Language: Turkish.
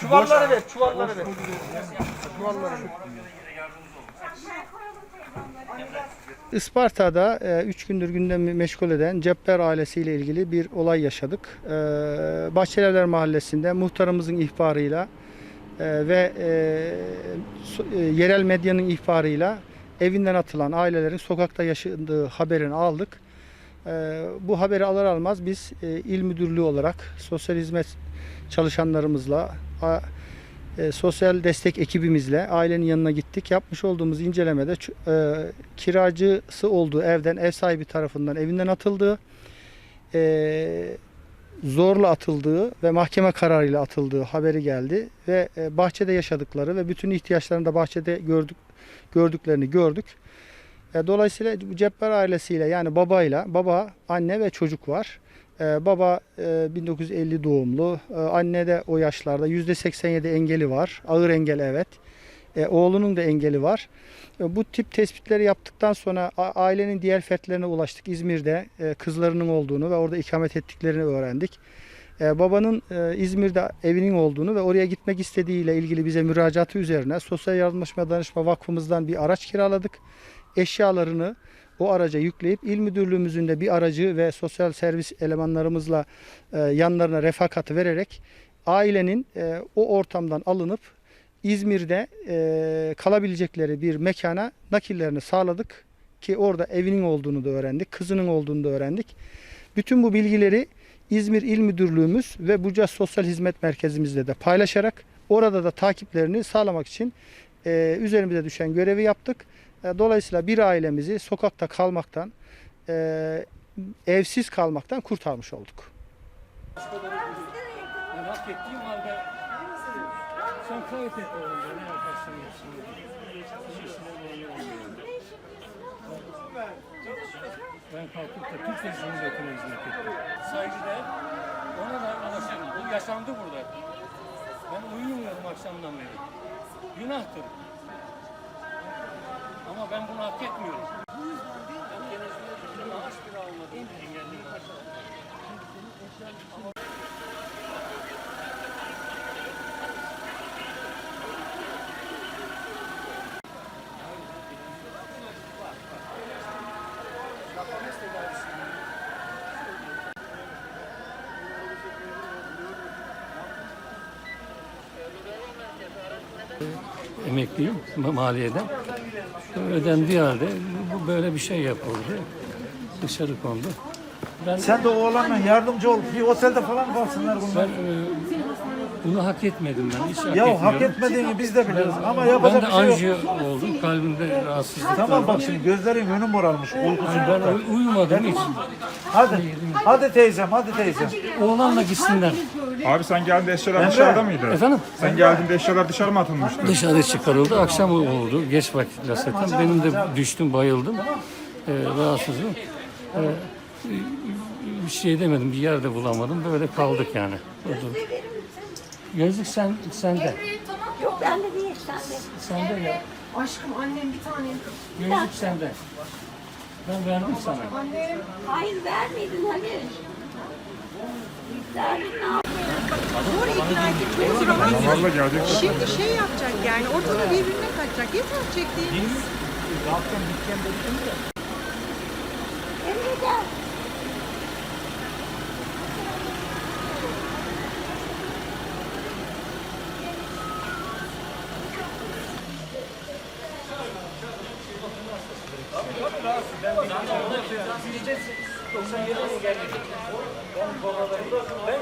Çuvalları ver, çuvalları ver. Çuvalları ver. Isparta'da 3 gündür gündemi meşgul eden Cepper ailesiyle ilgili bir olay yaşadık. E, Bahçelievler Mahallesi'nde muhtarımızın ihbarıyla e, ve e, e, yerel medyanın ihbarıyla evinden atılan ailelerin sokakta yaşadığı haberini aldık. E, bu haberi alır almaz biz e, il müdürlüğü olarak sosyal hizmet çalışanlarımızla e, sosyal destek ekibimizle ailenin yanına gittik. Yapmış olduğumuz incelemede e, kiracısı olduğu evden ev sahibi tarafından evinden atıldığı, zorla atıldığı ve mahkeme kararıyla atıldığı haberi geldi ve bahçede yaşadıkları ve bütün ihtiyaçlarını da bahçede gördük gördüklerini gördük. E, dolayısıyla bu Cepper ailesiyle yani babayla baba, anne ve çocuk var. Ee, baba e, 1950 doğumlu. Ee, anne de o yaşlarda %87 engeli var. Ağır engel evet. Ee, oğlunun da engeli var. Ee, bu tip tespitleri yaptıktan sonra ailenin diğer fertlerine ulaştık. İzmir'de e, kızlarının olduğunu ve orada ikamet ettiklerini öğrendik. Ee, babanın e, İzmir'de evinin olduğunu ve oraya gitmek istediğiyle ilgili bize müracaatı üzerine Sosyal Yardımlaşma Danışma Vakfımızdan bir araç kiraladık. Eşyalarını o araca yükleyip il müdürlüğümüzün de bir aracı ve sosyal servis elemanlarımızla e, yanlarına refakatı vererek ailenin e, o ortamdan alınıp İzmir'de e, kalabilecekleri bir mekana nakillerini sağladık ki orada evinin olduğunu da öğrendik, kızının olduğunu da öğrendik. Bütün bu bilgileri İzmir İl Müdürlüğümüz ve Buca Sosyal Hizmet Merkezimizle de paylaşarak orada da takiplerini sağlamak için e, üzerimize düşen görevi yaptık. E, Dolayısıyla bir ailemizi sokakta kalmaktan, e, evsiz kalmaktan kurtarmış olduk. Ben hak ettiğim halde sen ne yapsın. Ben kalkıp da Türkiye Cumhuriyeti'ne hizmet ettim. Saygıda ona da alışırım. Bu yaşandı burada. Ben uyumuyorum akşamdan beri. Günahtır. Ama ben bunu hak etmiyorum. Ben kendisine bir maaş bile almadım. Engelliyim. Emekliyim ma- maliyeden. Ödendiği halde bu böyle bir şey yapıldı. Dışarı kondu. Ben, Sen de oğlanla yardımcı ol. Bir otelde falan kalsınlar ben bunlar. e, bunu hak etmedim ben. Hiç hak Ya etmiyorum. hak etmediğini biz de ama Ben yapacak de bir şey yok. anjiyo oldum. Kalbimde rahatsızlık Tamam var. bak şimdi gözlerin önü morarmış. Uykusun Ben yok. uy- uyumadım hiç. Hadi. Hadi teyzem, hadi teyzem. Oğlanla gitsinler. Abi sen geldiğinde eşyalar dışarıda mıydı? Efendim? Sen geldiğinde eşyalar dışarı mı atılmıştı? Dışarı çıkarıldı. Akşam oldu. Geç vakit zaten. Benim de düştüm, bayıldım. Ee, rahatsızım. Ee, bir şey demedim. Bir yerde bulamadım. Böyle kaldık yani. Gözlük sen sende. Yok bende değil sende. Sende ya. Aşkım annem bir tane. Gözlük sende. Ben verdim sana. Hayır vermedin Halil. Verdin ne? Zor ikna ettik. Çok zor ama şimdi şey yapacak yani ortada birbirine kaçacak. Yeter çektiğiniz. Zaten bitken bitken de. Tabii tabii rahatsız. Ben bir şey daha 97'ye geldik. Ben babalarımda ben